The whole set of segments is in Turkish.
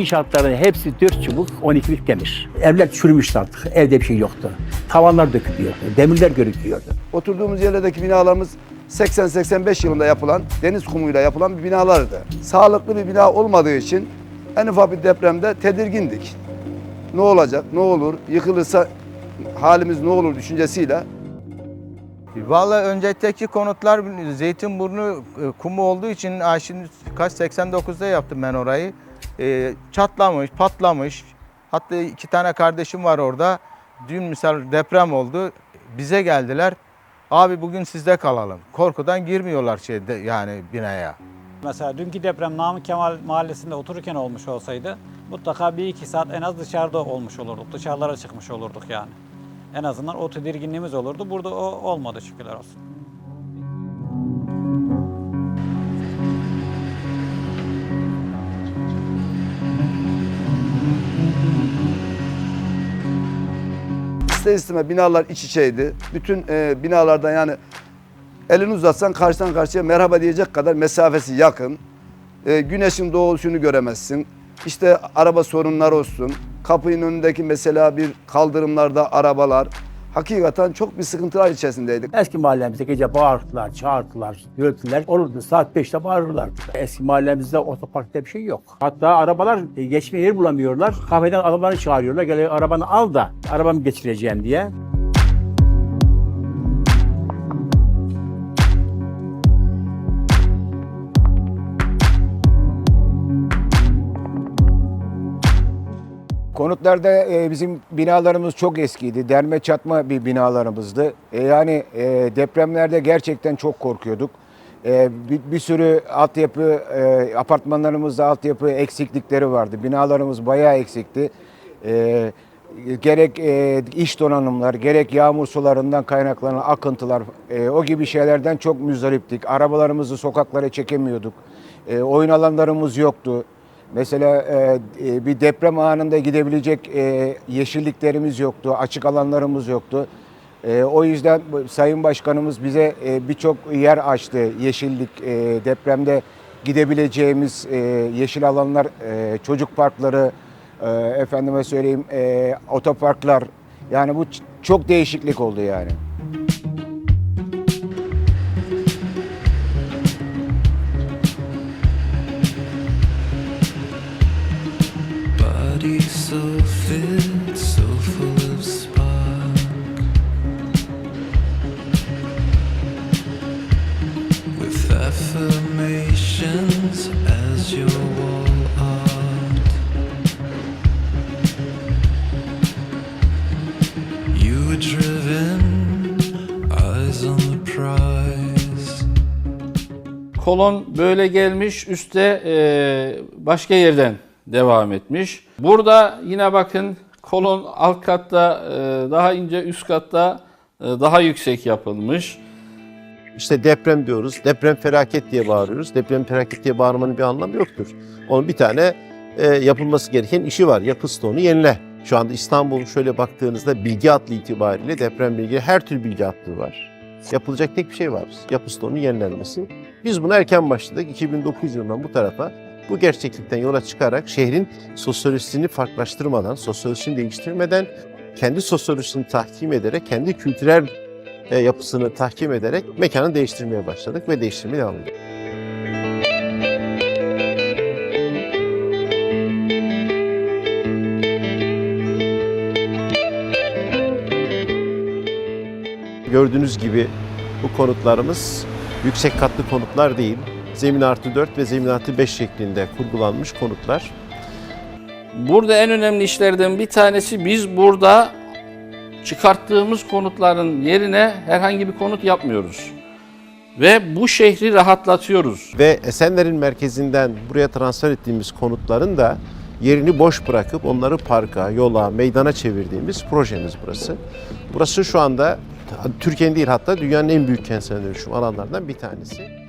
inşaatların hepsi dört çubuk, 12'lik demir. Evler çürümüştü artık. Evde bir şey yoktu. Tavanlar dökülüyordu. Demirler görüküyordu. Oturduğumuz yerlerdeki binalarımız 80-85 yılında yapılan deniz kumuyla yapılan bir binalardı. Sağlıklı bir bina olmadığı için en ufak bir depremde tedirgindik. Ne olacak, ne olur, yıkılırsa halimiz ne olur düşüncesiyle Vallahi öncekteki konutlar Zeytinburnu e, kumu olduğu için ay şimdi kaç 89'da yaptım ben orayı. E, çatlamış, patlamış. Hatta iki tane kardeşim var orada. Dün misal deprem oldu. Bize geldiler. Abi bugün sizde kalalım. Korkudan girmiyorlar şeyde yani binaya. Mesela dünkü deprem Namık Kemal Mahallesi'nde otururken olmuş olsaydı mutlaka bir iki saat en az dışarıda olmuş olurduk. Dışarılara çıkmış olurduk yani. En azından o tedirginliğimiz olurdu. Burada o olmadı şükürler olsun. İster istemez binalar iç içeydi. Bütün e, binalardan yani elini uzatsan karşıdan karşıya merhaba diyecek kadar mesafesi yakın. E, güneşin doğuşunu göremezsin. İşte araba sorunları olsun. Kapının önündeki mesela bir kaldırımlarda arabalar. Hakikaten çok bir sıkıntılar içerisindeydik. Eski mahallemizde gece bağırtılar, çağırtılar, gürültüler olurdu. Saat 5'te bağırırlardı. Eski mahallemizde otoparkta bir şey yok. Hatta arabalar e, geçme yeri bulamıyorlar. Kafeden arabaları çağırıyorlar. Gel arabanı al da arabamı geçireceğim diye. Konutlarda e, bizim binalarımız çok eskiydi. Derme çatma bir binalarımızdı. E, yani e, depremlerde gerçekten çok korkuyorduk. E, bir, bir sürü altyapı, e, apartmanlarımızda altyapı eksiklikleri vardı. Binalarımız bayağı eksikti. E, gerek e, iş donanımlar, gerek yağmur sularından kaynaklanan akıntılar, e, o gibi şeylerden çok müzdariptik. Arabalarımızı sokaklara çekemiyorduk. E, oyun alanlarımız yoktu. Mesela e, e, bir deprem anında gidebilecek e, yeşilliklerimiz yoktu, açık alanlarımız yoktu. O yüzden Sayın Başkanımız bize birçok yer açtı. Yeşillik, depremde gidebileceğimiz yeşil alanlar, çocuk parkları, efendime söyleyeyim otoparklar. Yani bu çok değişiklik oldu yani. Kolon böyle gelmiş, üstte e, başka yerden devam etmiş. Burada yine bakın kolon alt katta e, daha ince, üst katta e, daha yüksek yapılmış. İşte deprem diyoruz. Deprem felaket diye bağırıyoruz. Deprem felaket diye bağırmanın bir anlamı yoktur. Onun bir tane e, yapılması gereken işi var. Yapı stoğunu yenile. Şu anda İstanbul'un şöyle baktığınızda bilgi atlı itibariyle depremle ilgili her tür bilgi atlığı var. Yapılacak tek bir şey var. Yapı stoğunun yenilenmesi. Biz buna erken başladık. 2009 yılından bu tarafa bu gerçeklikten yola çıkarak şehrin sosyolojisini farklılaştırmadan, sosyolojisini değiştirmeden, kendi sosyolojisini tahkim ederek, kendi kültürel e, yapısını tahkim ederek mekanı değiştirmeye başladık ve değiştirmeye devam ediyoruz. Gördüğünüz gibi bu konutlarımız yüksek katlı konutlar değil. Zemin artı 4 ve zemin artı 5 şeklinde kurgulanmış konutlar. Burada en önemli işlerden bir tanesi biz burada çıkarttığımız konutların yerine herhangi bir konut yapmıyoruz. Ve bu şehri rahatlatıyoruz. Ve Esenler'in merkezinden buraya transfer ettiğimiz konutların da yerini boş bırakıp onları parka, yola, meydana çevirdiğimiz projemiz burası. Burası şu anda Türkiye'nin değil hatta dünyanın en büyük kentsel dönüşüm alanlarından bir tanesi.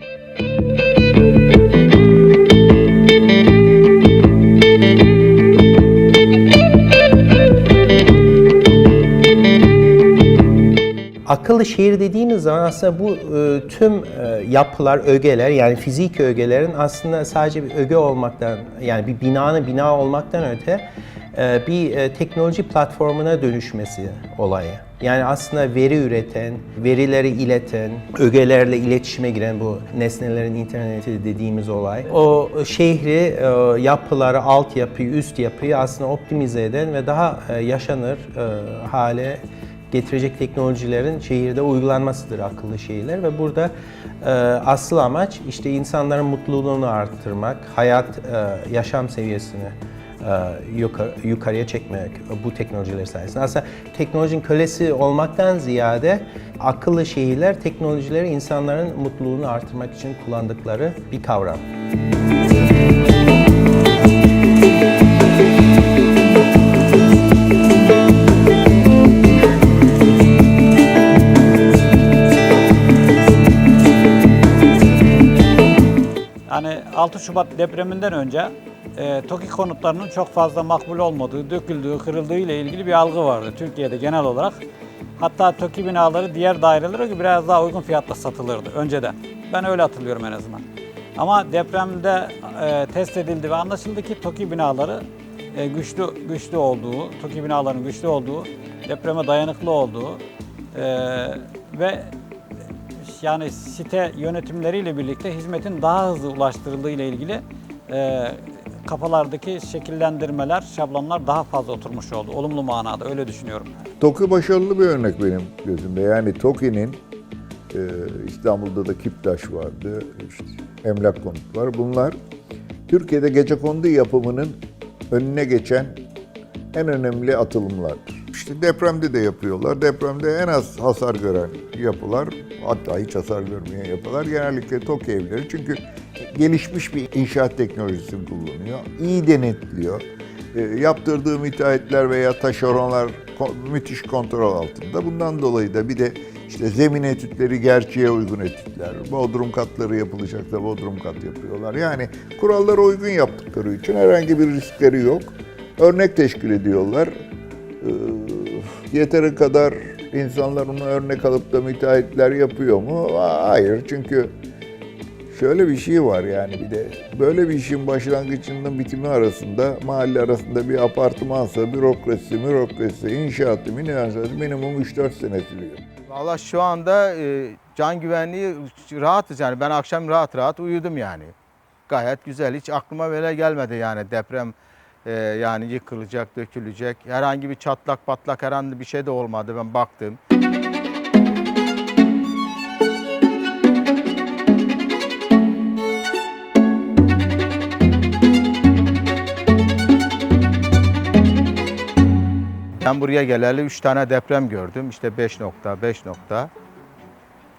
Akıllı şehir dediğimiz zaman aslında bu e, tüm e, yapılar, ögeler yani fizik ögelerin aslında sadece bir öge olmaktan yani bir binanın bina olmaktan öte e, bir e, teknoloji platformuna dönüşmesi olayı. Yani aslında veri üreten, verileri ileten, ögelerle iletişime giren bu nesnelerin interneti dediğimiz olay. O şehri, e, yapıları, altyapıyı, üst yapıyı aslında optimize eden ve daha e, yaşanır e, hale getirecek teknolojilerin şehirde uygulanmasıdır akıllı şehirler ve burada e, asıl amaç işte insanların mutluluğunu arttırmak, hayat, e, yaşam seviyesini yukarıya çekmek bu teknolojiler sayesinde. Aslında teknolojinin kölesi olmaktan ziyade akıllı şehirler teknolojileri insanların mutluluğunu artırmak için kullandıkları bir kavram. Yani 6 Şubat depreminden önce e, TOKİ konutlarının çok fazla makbul olmadığı, döküldüğü, kırıldığı ile ilgili bir algı vardı Türkiye'de genel olarak. Hatta TOKİ binaları diğer dairelere göre biraz daha uygun fiyatla satılırdı önceden. Ben öyle hatırlıyorum en azından. Ama depremde e, test edildi ve anlaşıldı ki TOKİ binaları e, güçlü güçlü olduğu, TOKİ binalarının güçlü olduğu, depreme dayanıklı olduğu e, ve yani site yönetimleriyle birlikte hizmetin daha hızlı ulaştırıldığı ile ilgili e, kafalardaki şekillendirmeler, şablonlar daha fazla oturmuş oldu. Olumlu manada öyle düşünüyorum. TOKİ başarılı bir örnek benim gözümde. Yani TOKİ'nin e, İstanbul'da da Kiptaş vardı, işte emlak konutlar. Bunlar Türkiye'de gecekondu yapımının önüne geçen en önemli atılımlardır. İşte depremde de yapıyorlar. Depremde en az hasar gören yapılar, hatta hiç hasar görmeyen yapılar genellikle TOKİ evleri. Çünkü gelişmiş bir inşaat teknolojisini kullanıyor. iyi denetliyor. E, yaptırdığı müteahhitler veya taşeronlar ko- müthiş kontrol altında. Bundan dolayı da bir de işte zemin etütleri gerçeğe uygun etütler. Bodrum katları yapılacak da bodrum kat yapıyorlar. Yani kurallara uygun yaptıkları için herhangi bir riskleri yok. Örnek teşkil ediyorlar. Ee, yeteri kadar insanlar onu örnek alıp da müteahhitler yapıyor mu? Hayır çünkü Şöyle bir şey var yani bir de böyle bir işin başlangıcının bitimi arasında mahalle arasında bir apartmansa bürokrasi, bürokrasi, inşaatı, minimum minimum 3-4 sene sürüyor. Valla şu anda e, can güvenliği rahatız yani ben akşam rahat rahat uyudum yani. Gayet güzel hiç aklıma böyle gelmedi yani deprem e, yani yıkılacak, dökülecek. Herhangi bir çatlak patlak herhangi bir şey de olmadı ben baktım. Ben buraya geleli 3 tane deprem gördüm. İşte 5 nokta, 5 nokta.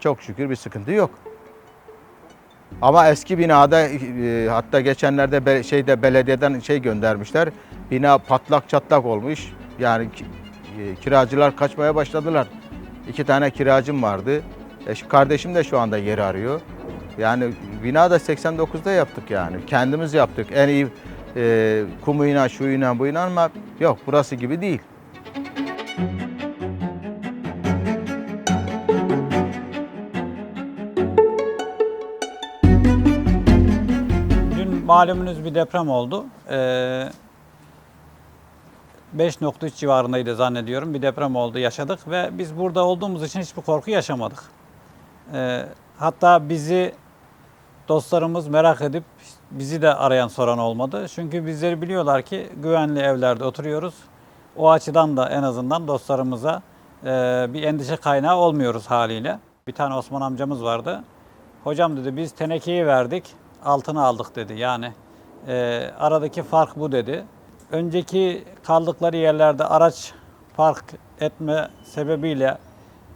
Çok şükür bir sıkıntı yok. Ama eski binada e, hatta geçenlerde be- şeyde belediyeden şey göndermişler. Bina patlak çatlak olmuş. Yani e, kiracılar kaçmaya başladılar. İki tane kiracım vardı. E, kardeşim de şu anda yer arıyor. Yani bina da 89'da yaptık yani. Kendimiz yaptık. En iyi e, kumuyla, şuyla, buyla ama yok burası gibi değil. Malumunuz bir deprem oldu. Ee, 5.3 civarındaydı zannediyorum. Bir deprem oldu, yaşadık ve biz burada olduğumuz için hiçbir korku yaşamadık. Ee, hatta bizi dostlarımız merak edip bizi de arayan soran olmadı. Çünkü bizleri biliyorlar ki güvenli evlerde oturuyoruz. O açıdan da en azından dostlarımıza e, bir endişe kaynağı olmuyoruz haliyle. Bir tane Osman amcamız vardı. Hocam dedi biz tenekeyi verdik, altını aldık dedi. Yani e, aradaki fark bu dedi. Önceki kaldıkları yerlerde araç park etme sebebiyle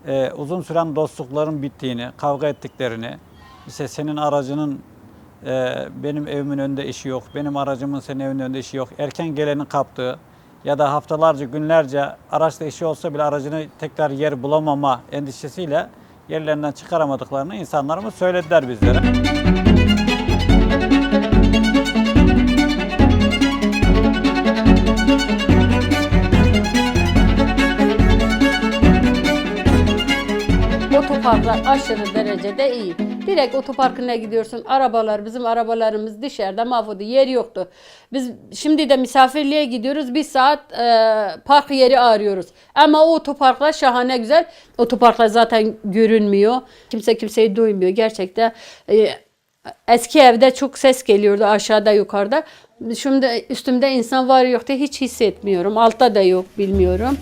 e, uzun süren dostlukların bittiğini, kavga ettiklerini, işte senin aracının e, benim evimin önünde işi yok, benim aracımın senin evinin önünde işi yok, erken gelenin kaptığı ya da haftalarca, günlerce araçla işi olsa bile aracını tekrar yer bulamama endişesiyle yerlerinden çıkaramadıklarını insanlarımız söylediler bizlere. Otoparklar aşırı derecede iyi. Direkt otoparkına gidiyorsun. Arabalar, bizim arabalarımız dışarıda mahvoldu. Yer yoktu. Biz şimdi de misafirliğe gidiyoruz. Bir saat e, park yeri arıyoruz. Ama o otoparklar şahane güzel. Otoparklar zaten görünmüyor. Kimse kimseyi duymuyor. Gerçekten e, eski evde çok ses geliyordu aşağıda yukarıda. Şimdi üstümde insan var yok diye hiç hissetmiyorum. Altta da yok bilmiyorum.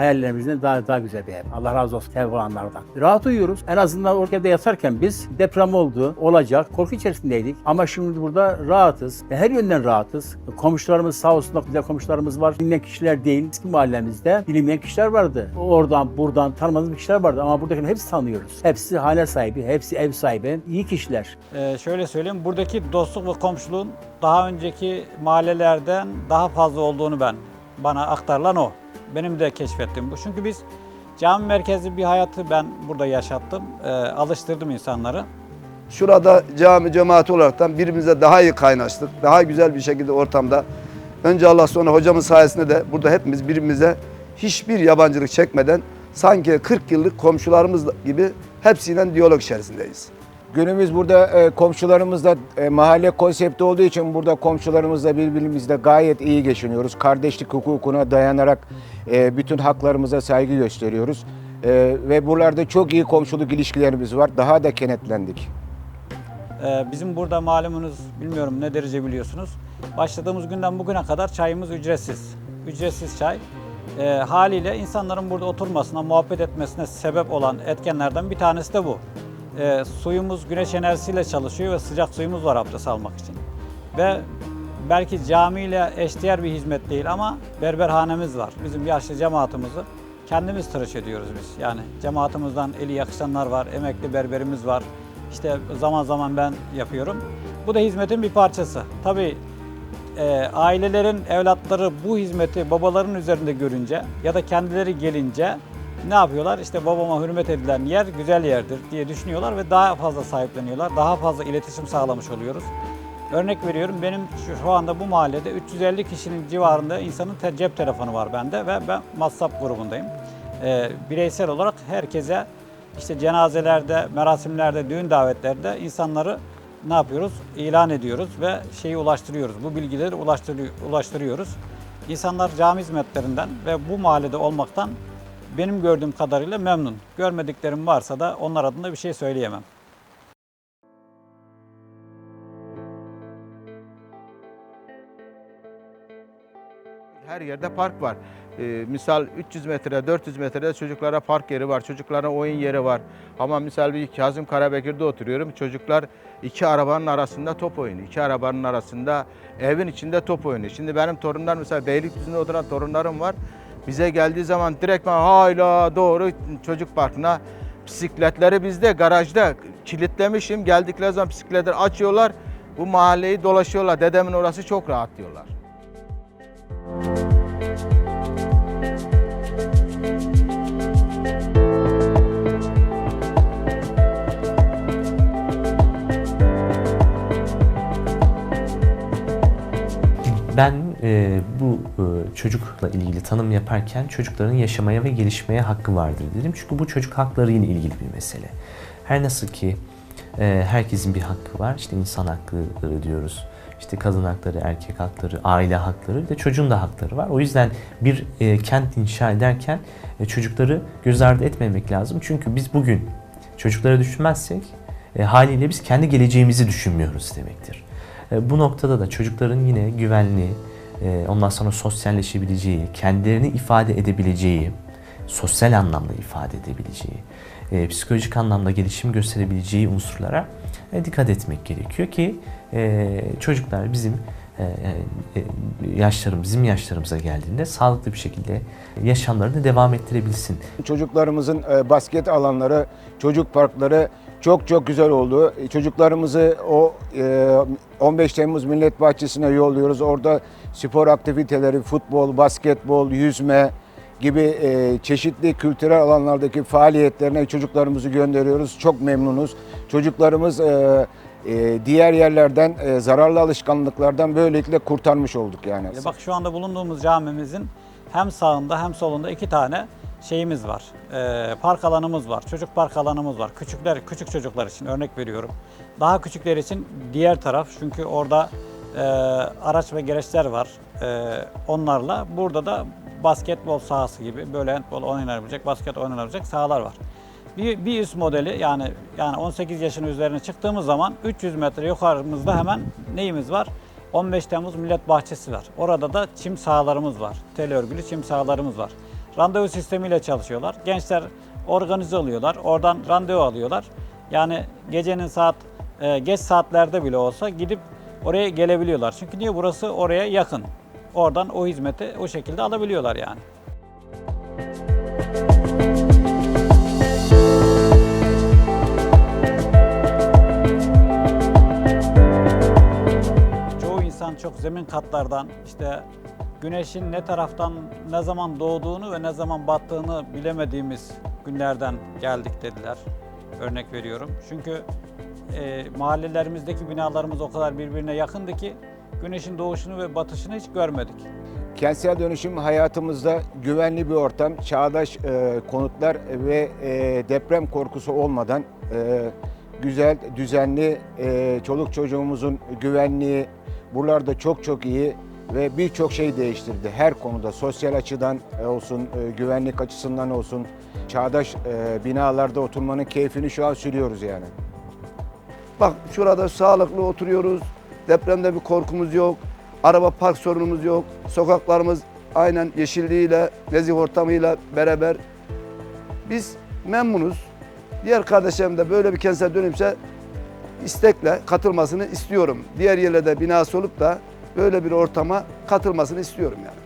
Hayallerimizden daha daha güzel bir ev. Allah razı olsun ev olanlardan. Rahat uyuyoruz. En azından o evde yatarken biz deprem oldu, olacak. Korku içerisindeydik. Ama şimdi burada rahatız. Her yönden rahatız. Komşularımız sağ olsun güzel komşularımız var. Bilinen kişiler değil. Eski mahallemizde bilinmeyen kişiler vardı. Oradan buradan tanımadığımız kişiler vardı. Ama buradaki hepsi tanıyoruz. Hepsi hane sahibi, hepsi ev sahibi. iyi kişiler. Ee, şöyle söyleyeyim, buradaki dostluk ve komşuluğun daha önceki mahallelerden daha fazla olduğunu ben, bana aktarılan o. Benim de keşfettiğim bu. Çünkü biz cami merkezli bir hayatı ben burada yaşattım, Ee, alıştırdım insanları. Şurada cami cemaati olaraktan birbirimize daha iyi kaynaştık. Daha güzel bir şekilde ortamda. Önce Allah sonra hocamın sayesinde de burada hepimiz birbirimize hiçbir yabancılık çekmeden sanki 40 yıllık komşularımız gibi hepsiyle diyalog içerisindeyiz. Günümüz burada e, komşularımızla e, mahalle konsepti olduğu için burada komşularımızla birbirimizle gayet iyi geçiniyoruz. Kardeşlik hukukuna dayanarak e, bütün haklarımıza saygı gösteriyoruz. E, ve buralarda çok iyi komşuluk ilişkilerimiz var. Daha da kenetlendik. Bizim burada malumunuz, bilmiyorum ne derece biliyorsunuz. Başladığımız günden bugüne kadar çayımız ücretsiz. Ücretsiz çay. Ee, haliyle insanların burada oturmasına, muhabbet etmesine sebep olan etkenlerden bir tanesi de bu. Ee, suyumuz güneş enerjisiyle çalışıyor ve sıcak suyumuz var abdest almak için. Ve belki camiyle eşdeğer bir hizmet değil ama berberhanemiz var. Bizim yaşlı cemaatimizi kendimiz tıraş ediyoruz biz. Yani cemaatimizden eli yakışanlar var, emekli berberimiz var. İşte zaman zaman ben yapıyorum. Bu da hizmetin bir parçası. Tabii e, ailelerin evlatları bu hizmeti babaların üzerinde görünce ya da kendileri gelince ne yapıyorlar? İşte babama hürmet edilen yer güzel yerdir diye düşünüyorlar ve daha fazla sahipleniyorlar. Daha fazla iletişim sağlamış oluyoruz. Örnek veriyorum benim şu, anda bu mahallede 350 kişinin civarında insanın te- cep telefonu var bende ve ben WhatsApp grubundayım. Ee, bireysel olarak herkese işte cenazelerde, merasimlerde, düğün davetlerde insanları ne yapıyoruz? İlan ediyoruz ve şeyi ulaştırıyoruz. Bu bilgileri ulaştırıyor, ulaştırıyoruz. İnsanlar cami hizmetlerinden ve bu mahallede olmaktan benim gördüğüm kadarıyla memnun. Görmediklerim varsa da onlar adına bir şey söyleyemem. Her yerde park var. Ee, misal 300 metre, 400 metrede çocuklara park yeri var, çocuklara oyun yeri var. Ama misal bir Kazım Karabekir'de oturuyorum. Çocuklar iki arabanın arasında top oynuyor. İki arabanın arasında evin içinde top oynuyor. Şimdi benim torunlar mesela Beylikdüzü'nde oturan torunlarım var. Bize geldiği zaman direktmen hayla doğru çocuk parkına bisikletleri bizde garajda kilitlemişim. Geldikleri zaman bisikletleri açıyorlar. Bu mahalleyi dolaşıyorlar. Dedemin orası çok rahat diyorlar. Ben e, çocukla ilgili tanım yaparken çocukların yaşamaya ve gelişmeye hakkı vardır dedim. Çünkü bu çocuk hakları ile ilgili bir mesele. Her nasıl ki e, herkesin bir hakkı var. İşte insan hakları diyoruz. İşte kadın hakları, erkek hakları, aile hakları de çocuğun da hakları var. O yüzden bir e, kent inşa ederken e, çocukları göz ardı etmemek lazım. Çünkü biz bugün çocukları düşünmezsek e, haliyle biz kendi geleceğimizi düşünmüyoruz demektir. E, Bu noktada da çocukların yine güvenli, ondan sonra sosyalleşebileceği, kendilerini ifade edebileceği, sosyal anlamda ifade edebileceği, e, psikolojik anlamda gelişim gösterebileceği unsurlara e, dikkat etmek gerekiyor ki e, çocuklar bizim e, e, yaşlarım, bizim yaşlarımıza geldiğinde sağlıklı bir şekilde yaşamlarını devam ettirebilsin. Çocuklarımızın e, basket alanları, çocuk parkları çok çok güzel oldu. E, Çocuklarımızı o e, 15 Temmuz Millet Bahçesi'ne yolluyoruz. Orada spor aktiviteleri, futbol, basketbol, yüzme gibi e, çeşitli kültürel alanlardaki faaliyetlerine çocuklarımızı gönderiyoruz. Çok memnunuz. Çocuklarımız e, e, diğer yerlerden zararlı alışkanlıklardan böylelikle kurtarmış olduk yani. Bak şu anda bulunduğumuz camimizin hem sağında hem solunda iki tane şeyimiz var. Ee, park alanımız var. Çocuk park alanımız var. Küçükler, küçük çocuklar için örnek veriyorum. Daha küçükler için diğer taraf çünkü orada e, araç ve gereçler var. E, onlarla burada da basketbol sahası gibi böyle handbol oynanabilecek, basket oynanabilecek sahalar var. Bir, bir üst modeli yani yani 18 yaşın üzerine çıktığımız zaman 300 metre yukarımızda hemen neyimiz var? 15 Temmuz Millet Bahçesi var. Orada da çim sahalarımız var. Tel örgülü çim sahalarımız var. Randevu sistemiyle çalışıyorlar. Gençler organize oluyorlar. Oradan randevu alıyorlar. Yani gecenin saat e, geç saatlerde bile olsa gidip oraya gelebiliyorlar. Çünkü niye burası oraya yakın. Oradan o hizmeti o şekilde alabiliyorlar yani. Çoğu insan çok zemin katlardan işte güneşin ne taraftan ne zaman doğduğunu ve ne zaman battığını bilemediğimiz günlerden geldik dediler. Örnek veriyorum. Çünkü e, mahallelerimizdeki binalarımız o kadar birbirine yakındı ki güneşin doğuşunu ve batışını hiç görmedik. Kentsel dönüşüm hayatımızda güvenli bir ortam, çağdaş e, konutlar ve e, deprem korkusu olmadan e, güzel, düzenli, e, çoluk çocuğumuzun güvenliği buralarda çok çok iyi ve birçok şey değiştirdi. Her konuda sosyal açıdan olsun, e, güvenlik açısından olsun, çağdaş e, binalarda oturmanın keyfini şu an sürüyoruz yani. Bak şurada sağlıklı oturuyoruz. Depremde bir korkumuz yok. Araba park sorunumuz yok. Sokaklarımız aynen yeşilliğiyle, nezih ortamıyla beraber. Biz memnunuz. Diğer kardeşlerim de böyle bir kentsel dönüşümse istekle katılmasını istiyorum. Diğer yerlerde binası olup da böyle bir ortama katılmasını istiyorum yani.